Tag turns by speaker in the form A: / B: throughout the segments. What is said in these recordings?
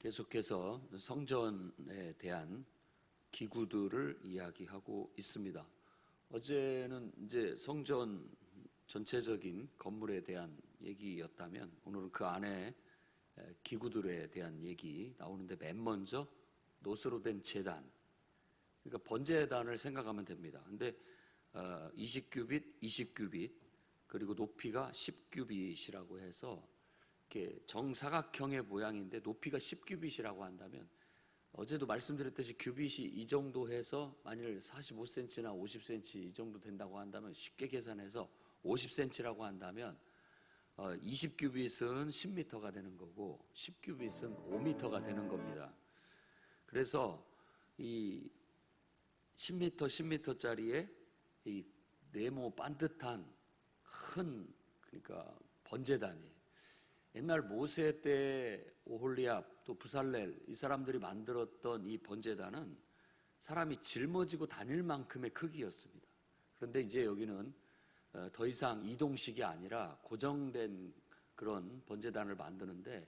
A: 계속해서 성전에 대한 기구들을 이야기하고 있습니다. 어제는 이제 성전 전체적인 건물에 대한 얘기였다면 오늘은 그 안에 기구들에 대한 얘기 나오는데 맨 먼저 노스로 된 재단, 그러니까 번제단을 생각하면 됩니다. 근데 20규빗, 20규빗 그리고 높이가 10규빗이라고 해서 이렇게 정사각형의 모양인데 높이가 10규빗이라고 한다면 어제도 말씀드렸듯이 규빗이 이 정도 해서 만일 45cm나 50cm 이 정도 된다고 한다면 쉽게 계산해서 50cm라고 한다면 20규빗은 10m가 되는 거고 10규빗은 5m가 되는 겁니다. 그래서 이 10m, 10m짜리의 이 네모 반듯한 큰 그러니까 번제단이 옛날 모세 때 오홀리압 또 부살렐 이 사람들이 만들었던 이 번제단은 사람이 짊어지고 다닐 만큼의 크기였습니다. 그런데 이제 여기는 어, 더 이상 이동식이 아니라 고정된 그런 번제단을 만드는데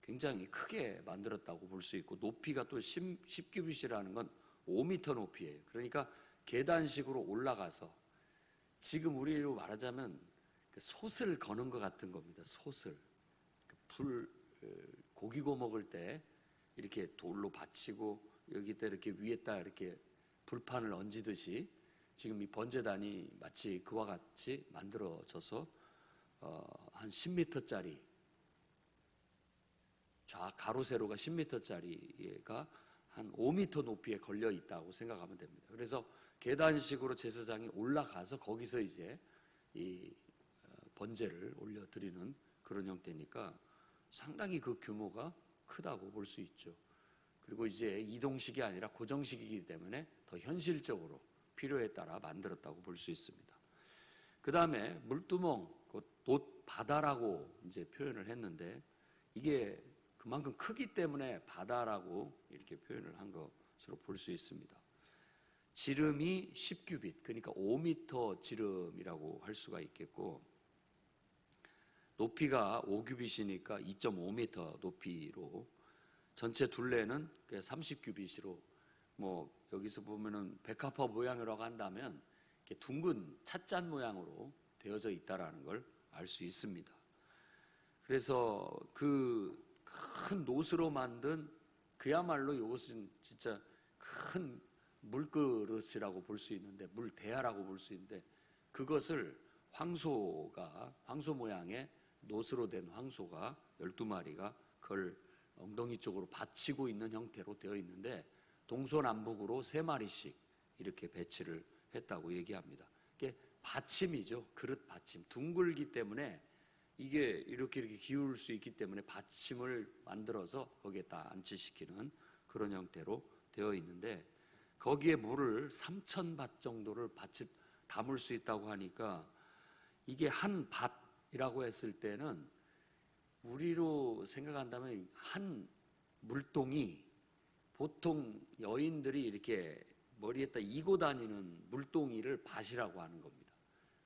A: 굉장히 크게 만들었다고 볼 수 있고 높이가 또 10, 10규빗이라는 건 5m 높이에요. 그러니까 계단식으로 올라가서 지금 우리로 말하자면 그 솥을 거는 것 같은 겁니다. 솥을 그 불 고기 구워 먹을 때 이렇게 돌로 받치고 여기다 이렇게 위에다 이렇게 불판을 얹듯이 지금 이 번제단이 마치 그와 같이 만들어져서 어, 한 10m짜리 좌 가로 세로가 10m짜리가 한 5m 높이에 걸려 있다고 생각하면 됩니다. 그래서 계단식으로 제사장이 올라가서 거기서 이제 이 어, 번제를 올려 드리는 그런 형태니까 상당히 그 규모가 크다고 볼 수 있죠. 그리고 이제 이동식이 아니라 고정식이기 때문에 더 현실적으로 필요에 따라 만들었다고 볼 수 있습니다. 그 다음에 물두멍, 돛 바다라고 이제 표현을 했는데 이게 그만큼 크기 때문에 바다라고 이렇게 표현을 한 것으로 볼 수 있습니다. 지름이 10규빗, 그러니까 5m 지름이라고 할 수가 있겠고 높이가 5규빗이니까 2.5m 높이로 전체 둘레는 30규빗으로 뭐 여기서 보면은 백합화 모양이라고 한다면 둥근 찻잔 모양으로 되어져 있다라는 걸 알 수 있습니다. 그래서 그 큰 노스로 만든 그야말로 이것은 진짜 큰 물그릇이라고 볼 수 있는데 물대야라고 볼 수 있는데 그것을 황소가 황소 모양의 노스로 된 황소가 12마리가 그걸 엉덩이 쪽으로 받치고 있는 형태로 되어 있는데 동서남북으로 세 마리씩 이렇게 배치를 했다고 얘기합니다. 이게 받침이죠. 그릇 받침. 둥글기 때문에 이게 이렇게 이렇게 기울 수 있기 때문에 받침을 만들어서 거기에 다 안치시키는 그런 형태로 되어 있는데 거기에 물을 3천 밭 정도를 받침 담을 수 있다고 하니까 이게 한 밭 이라고 했을 때는 우리로 생각한다면 한 물동이 보통 여인들이 이렇게 머리에다 이고 다니는 물동이를 밭이라고 하는 겁니다.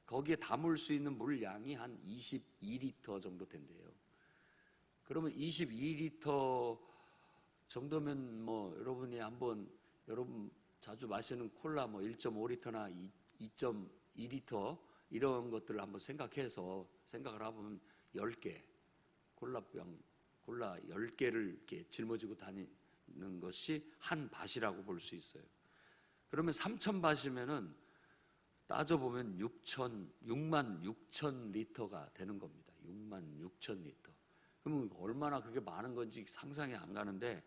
A: 거기에 담을 수 있는 물량이 한 22리터 정도 된대요. 그러면 22리터 정도면 뭐 여러분이 한번 여러분 자주 마시는 콜라 뭐 1.5리터나 2.2리터 이런 것들을 한번 생각해서 생각을 해보면 10개 콜라병 콜라 10개를 이렇게 짊어지고 다니는 것이 한 밭이라고 볼 수 있어요. 그러면 3천 밭이면은 따져보면 6천, 6만 6천 리터가 되는 겁니다. 6만 6천 리터. 그러면 얼마나 그게 많은 건지 상상이 안 가는데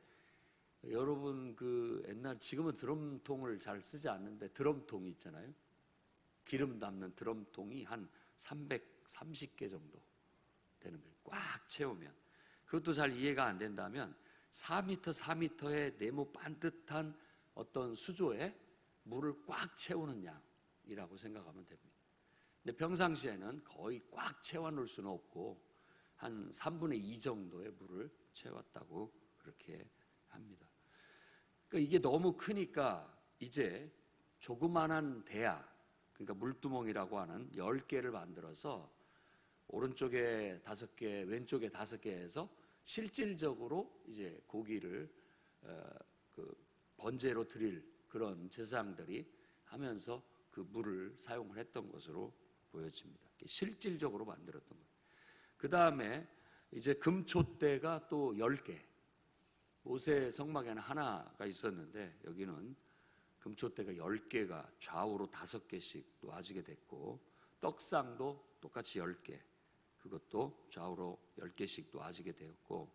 A: 여러분 그 옛날 지금은 드럼통을 잘 쓰지 않는데 드럼통이 있잖아요. 기름 담는 드럼통이 한 330개 정도 되는 거예요. 꽉 채우면. 그것도 잘 이해가 안 된다면 4m, 4m의 네모 반듯한 어떤 수조에 물을 꽉 채우는 양이라고 생각하면 됩니다. 근데 평상시에는 거의 꽉 채워놓을 수는 없고 한 3분의 2 정도의 물을 채웠다고 그렇게 합니다. 그러니까 이게 너무 크니까 이제 조그만한 대야, 그러니까 물두멍이라고 하는 10개를 만들어서 오른쪽에 5개, 왼쪽에 5개 해서 실질적으로 이제 고기를 어, 그 번제로 드릴 그런 제사장들이 하면서 그 물을 사용을 했던 것으로 보여집니다. 실질적으로 만들었던 거예요. 그 다음에 이제 금초대가 또 10개. 모세 성막에는 하나가 있었는데 여기는 금초대가 10개가 좌우로 5개씩 놓아지게 됐고 떡상도 똑같이 10개. 그것도 좌우로 10개씩 놓아지게 되었고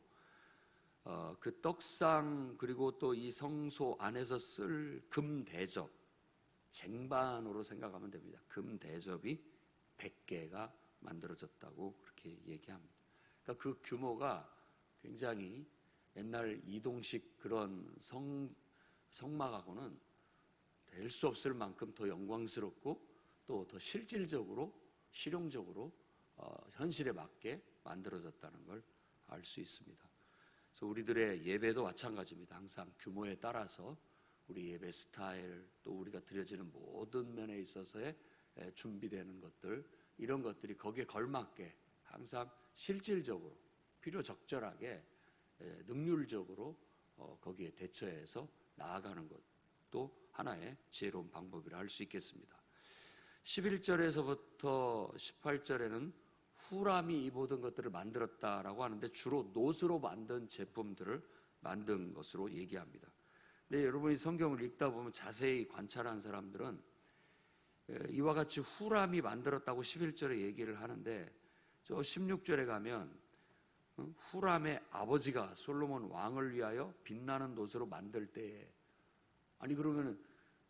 A: 어, 그 떡상 그리고 또 이 성소 안에서 쓸 금대접 쟁반으로 생각하면 됩니다. 금대접이 100개가 만들어졌다고 그렇게 얘기합니다. 그러니까 그 규모가 굉장히 옛날 이동식 그런 성, 성막하고는 될 수 없을 만큼 더 영광스럽고 또 더 실질적으로 실용적으로 어, 현실에 맞게 만들어졌다는 걸 알 수 있습니다. 그래서 우리들의 예배도 마찬가지입니다. 항상 규모에 따라서 우리 예배 스타일 또 우리가 드려지는 모든 면에 있어서의 에, 준비되는 것들 이런 것들이 거기에 걸맞게 항상 실질적으로 필요 적절하게 에, 능률적으로 어, 거기에 대처해서 나아가는 것도 하나의 지혜로운 방법이라 할 수 있겠습니다. 11절에서부터 18절에는 후람이 이 모든 것들을 만들었다라고 하는데 주로 노스로 만든 제품들을 만든 것으로 얘기합니다. 근데 여러분이 성경을 읽다 보면 자세히 관찰한 사람들은 에, 이와 같이 후람이 만들었다고 11절에 얘기를 하는데 저 16절에 가면 어, 후람의 아버지가 솔로몬 왕을 위하여 빛나는 노스로 만들 때에 아니 그러면은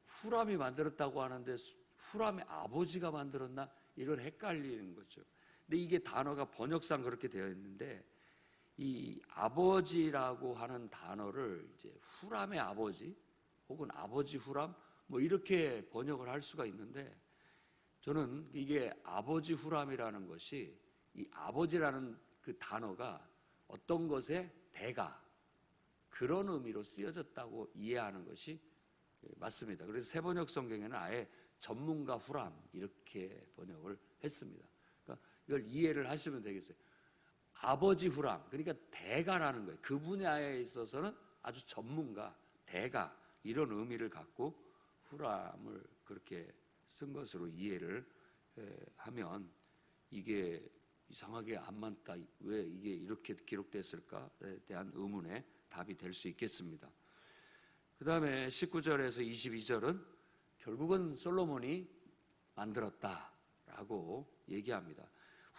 A: 후람이 만들었다고 하는데 후람의 아버지가 만들었나 이건 헷갈리는 거죠. 근데 이게 단어가 번역상 그렇게 되어 있는데 이 아버지라고 하는 단어를 이제 후람의 아버지 혹은 아버지 후람 뭐 이렇게 번역을 할 수가 있는데 저는 이게 아버지 후람이라는 것이 이 아버지라는 그 단어가 어떤 것의 대가 그런 의미로 쓰여졌다고 이해하는 것이 맞습니다. 그래서 세번역 성경에는 아예 전문가 후람 이렇게 번역을 했습니다. 이걸 이해를 하시면 되겠어요. 아버지 후람 그러니까 대가라는 거예요. 그 분야에 있어서는 아주 전문가 대가 이런 의미를 갖고 후람을 그렇게 쓴 것으로 이해를 하면 이게 이상하게 안 맞다. 왜 이게 이렇게 기록됐을까에 대한 의문에 답이 될 수 있겠습니다. 그 다음에 19절에서 22절은 결국은 솔로몬이 만들었다라고 얘기합니다.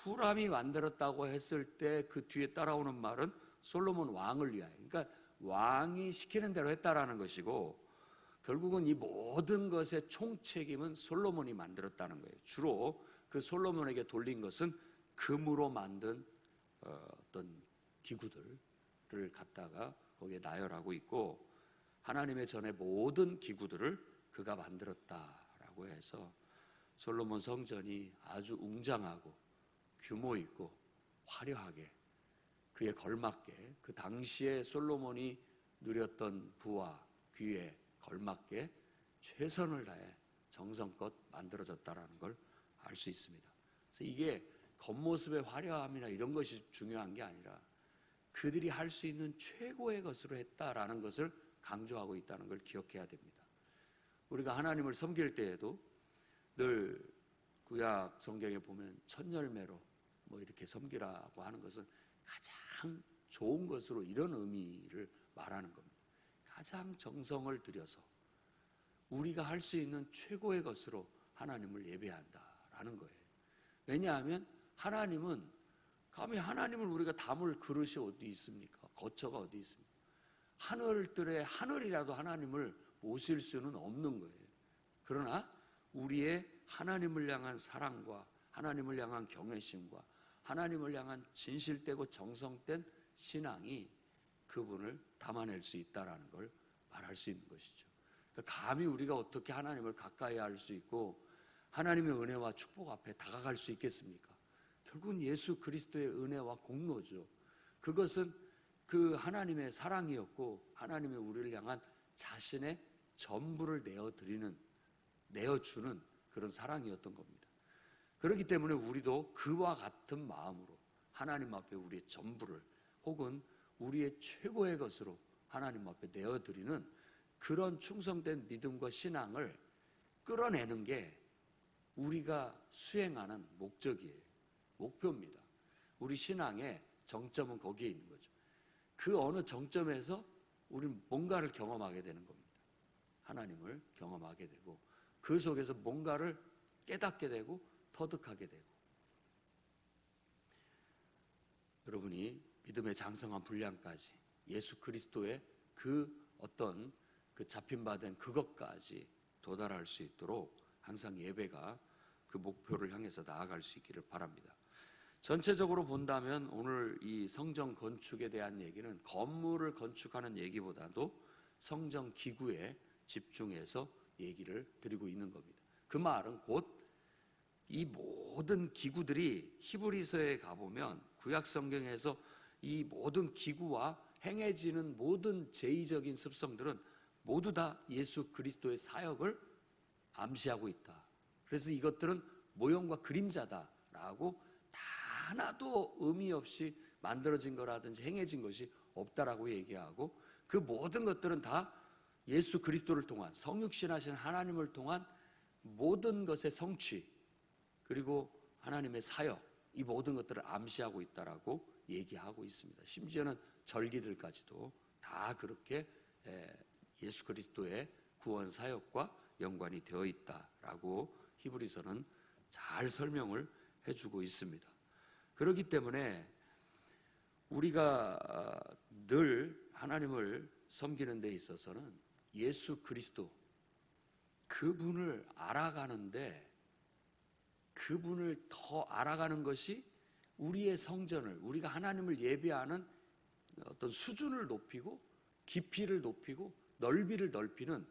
A: 후람이 만들었다고 했을 때 그 뒤에 따라오는 말은 솔로몬 왕을 위하여. 그러니까 왕이 시키는 대로 했다라는 것이고 결국은 이 모든 것의 총책임은 솔로몬이 만들었다는 거예요. 주로 그 솔로몬에게 돌린 것은 금으로 만든 어, 어떤 기구들을 갖다가 거기에 나열하고 있고 하나님의 전에 모든 기구들을 그가 만들었다라고 해서 솔로몬 성전이 아주 웅장하고 규모 있고 화려하게 그에 걸맞게 그 당시에 솔로몬이 누렸던 부와 귀에 걸맞게 최선을 다해 정성껏 만들어졌다라는 걸 알 수 있습니다. 그래서 이게 겉모습의 화려함이나 이런 것이 중요한 게 아니라 그들이 할 수 있는 최고의 것으로 했다라는 것을 강조하고 있다는 걸 기억해야 됩니다. 우리가 하나님을 섬길 때에도 늘 구약 성경에 보면 천열매로 뭐 이렇게 섬기라고 하는 것은 가장 좋은 것으로 이런 의미를 말하는 겁니다. 가장 정성을 들여서 우리가 할 수 있는 최고의 것으로 하나님을 예배한다라는 거예요. 왜냐하면 하나님은 감히 하나님을 우리가 담을 그릇이 어디 있습니까? 거처가 어디 있습니까? 하늘들의 하늘이라도 하나님을 모실 수는 없는 거예요. 그러나 우리의 하나님을 향한 사랑과 하나님을 향한 경외심과 하나님을 향한 진실되고 정성된 신앙이 그분을 담아낼 수 있다라는 걸 말할 수 있는 것이죠. 그러니까 감히 우리가 어떻게 하나님을 가까이 할 수 있고 하나님의 은혜와 축복 앞에 다가갈 수 있겠습니까? 결국은 예수 그리스도의 은혜와 공로죠. 그것은 그 하나님의 사랑이었고 하나님의 우리를 향한 자신의 전부를 내어 드리는 내어 주는 그런 사랑이었던 겁니다. 그렇기 때문에 우리도 그와 같은 마음으로 하나님 앞에 우리의 전부를 혹은 우리의 최고의 것으로 하나님 앞에 내어드리는 그런 충성된 믿음과 신앙을 끌어내는 게 우리가 수행하는 목적이에요. 목표입니다. 우리 신앙의 정점은 거기에 있는 거죠. 그 어느 정점에서 우리는 뭔가를 경험하게 되는 겁니다. 하나님을 경험하게 되고 그 속에서 뭔가를 깨닫게 되고 터득하게 되고 여러분이 믿음의 장성한 분량까지 예수 그리스도의 그 어떤 그 잡힌 바된 그것까지 도달할 수 있도록 항상 예배가 그 목표를 향해서 나아갈 수 있기를 바랍니다. 전체적으로 본다면 오늘 이 성전 건축에 대한 얘기는 건물을 건축하는 얘기보다도 성전 기구에 집중해서 얘기를 드리고 있는 겁니다. 그 말은 곧 이 모든 기구들이 히브리서에 가보면 구약 성경에서 이 모든 기구와 행해지는 모든 제의적인 습성들은 모두 다 예수 그리스도의 사역을 암시하고 있다. 그래서 이것들은 모형과 그림자다라고 다 하나도 의미 없이 만들어진 거라든지 행해진 것이 없다라고 얘기하고 그 모든 것들은 다 예수 그리스도를 통한 성육신하신 하나님을 통한 모든 것의 성취 그리고 하나님의 사역 이 모든 것들을 암시하고 있다라고 얘기하고 있습니다. 심지어는 절기들까지도 다 그렇게 예수 그리스도의 구원 사역과 연관이 되어 있다라고 히브리서는 잘 설명을 해주고 있습니다. 그렇기 때문에 우리가 늘 하나님을 섬기는 데 있어서는 예수 그리스도 그분을 알아가는데 그분을 더 알아가는 것이 우리의 성전을 우리가 하나님을 예배하는 어떤 수준을 높이고 깊이를 높이고 넓이를 넓히는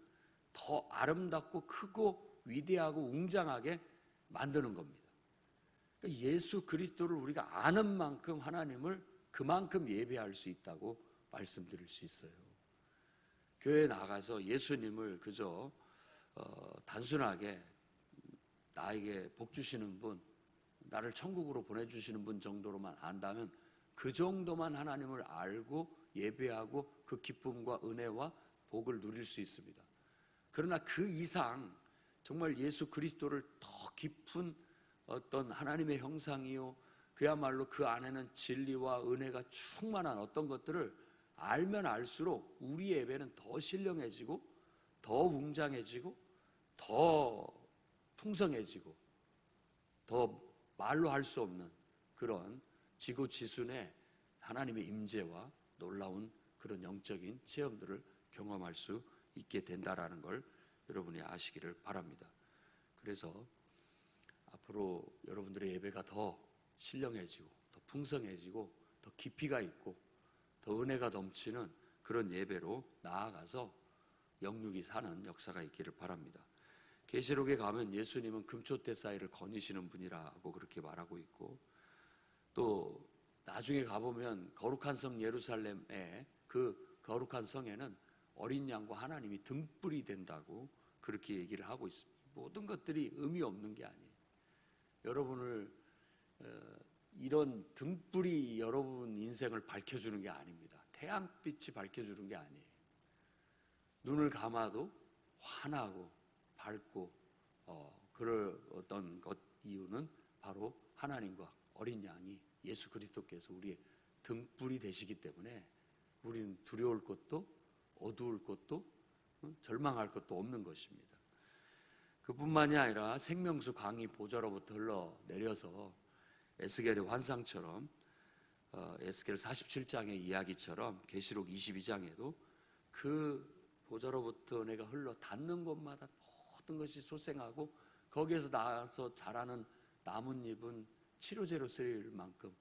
A: 더 아름답고 크고 위대하고 웅장하게 만드는 겁니다. 그러니까 예수 그리스도를 우리가 아는 만큼 하나님을 그만큼 예배할 수 있다고 말씀드릴 수 있어요. 교회에 나가서 예수님을 그저 어, 단순하게 나에게 복 주시는 분, 나를 천국으로 보내주시는 분 정도로만 안다면 그 정도만 하나님을 알고 예배하고 그 기쁨과 은혜와 복을 누릴 수 있습니다. 그러나 그 이상 정말 예수 그리스도를 더 깊은 어떤 하나님의 형상이요. 그야말로 그 안에는 진리와 은혜가 충만한 어떤 것들을 알면 알수록 우리 예배는 더 신령해지고 더 웅장해지고 더 풍성해지고 더 말로 할 수 없는 그런 지구 지순의 하나님의 임재와 놀라운 그런 영적인 체험들을 경험할 수 있게 된다라는 걸 여러분이 아시기를 바랍니다. 그래서 앞으로 여러분들의 예배가 더 신령해지고 더 풍성해지고 더 깊이가 있고 더 은혜가 넘치는 그런 예배로 나아가서 영육이 사는 역사가 있기를 바랍니다. 계시록에 가면 예수님은 금초대 사이를 거니시는 분이라고 그렇게 말하고 있고 또 나중에 가보면 거룩한 성 예루살렘에 그 거룩한 성에는 어린 양과 하나님이 등불이 된다고 그렇게 얘기를 하고 있습니다. 모든 것들이 의미 없는 게 아니에요. 여러분을 어, 이런 등불이 여러분 인생을 밝혀주는 게 아닙니다. 태양빛이 밝혀주는 게 아니에요. 눈을 감아도 환하고 밝고 어, 그럴 어떤 것 이유는 바로 하나님과 어린 양이 예수 그리스도께서 우리의 등불이 되시기 때문에 우리는 두려울 것도 어두울 것도 절망할 것도 없는 것입니다. 그뿐만이 아니라 생명수 강이 보좌로부터 흘러 내려서 에스겔의 환상처럼 어, 에스겔 47장의 이야기처럼 계시록 22장에도 그 보좌로부터 내가 흘러 닿는 곳마다 모든 것이 솟생하고 거기에서 나와서 자라는 나뭇잎은 치료제로 쓰일 만큼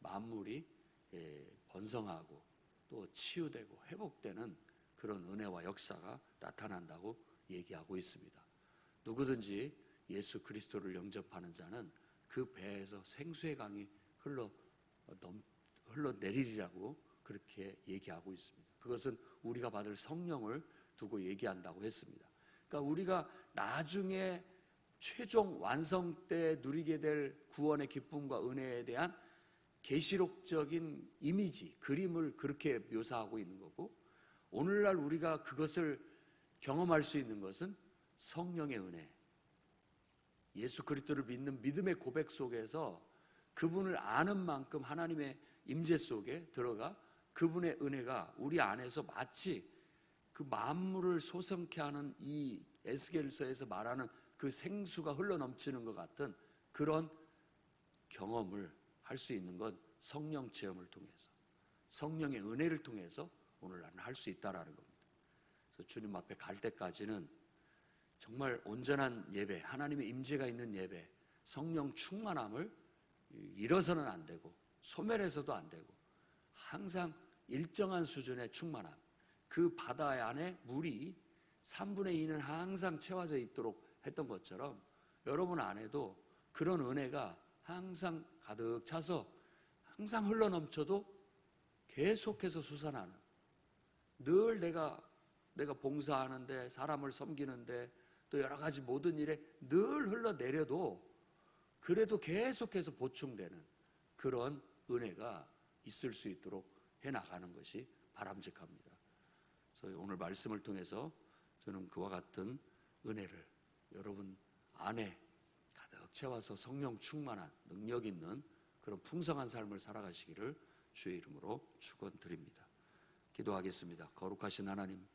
A: 만물이 예, 번성하고 또 치유되고 회복되는 그런 은혜와 역사가 나타난다고 얘기하고 있습니다. 누구든지 예수 그리스도를 영접하는 자는 그 배에서 생수의 강이 흘러 넘, 흘러 내리리라고 그렇게 얘기하고 있습니다. 그것은 우리가 받을 성령을 두고 얘기한다고 했습니다. 그러니까 우리가 나중에 최종 완성 때 누리게 될 구원의 기쁨과 은혜에 대한 계시록적인 이미지, 그림을 그렇게 묘사하고 있는 거고 오늘날 우리가 그것을 경험할 수 있는 것은 성령의 은혜. 예수 그리스도를 믿는 믿음의 고백 속에서 그분을 아는 만큼 하나님의 임재 속에 들어가 그분의 은혜가 우리 안에서 마치 그 만물을 소성케 하는 이 에스겔서에서 말하는 그 생수가 흘러 넘치는 것 같은 그런 경험을 할 수 있는 건 성령 체험을 통해서 성령의 은혜를 통해서 오늘날은 할수 있다라는 겁니다. 그래서 주님 앞에 갈 때까지는 정말 온전한 예배, 하나님의 임재가 있는 예배, 성령 충만함을 잃어서는 안 되고 소멸해서도 안 되고 항상 일정한 수준의 충만함, 그 바다 안에 물이 3분의 2는 항상 채워져 있도록 했던 것처럼 여러분 안에도 그런 은혜가 항상 가득 차서 항상 흘러 넘쳐도 계속해서 솟아나는. 늘 내가 내가 봉사하는데 사람을 섬기는데 또 여러 가지 모든 일에 늘 흘러내려도 그래도 계속해서 보충되는 그런 은혜가 있을 수 있도록 해 나가는 것이 바람직합니다. 그래서 오늘 말씀을 통해서 저는 그와 같은 은혜를 여러분 안에 가득 채워서 성령 충만한 능력 있는 그런 풍성한 삶을 살아가시기를 주의 이름으로 축원드립니다. 기도하겠습니다. 거룩하신 하나님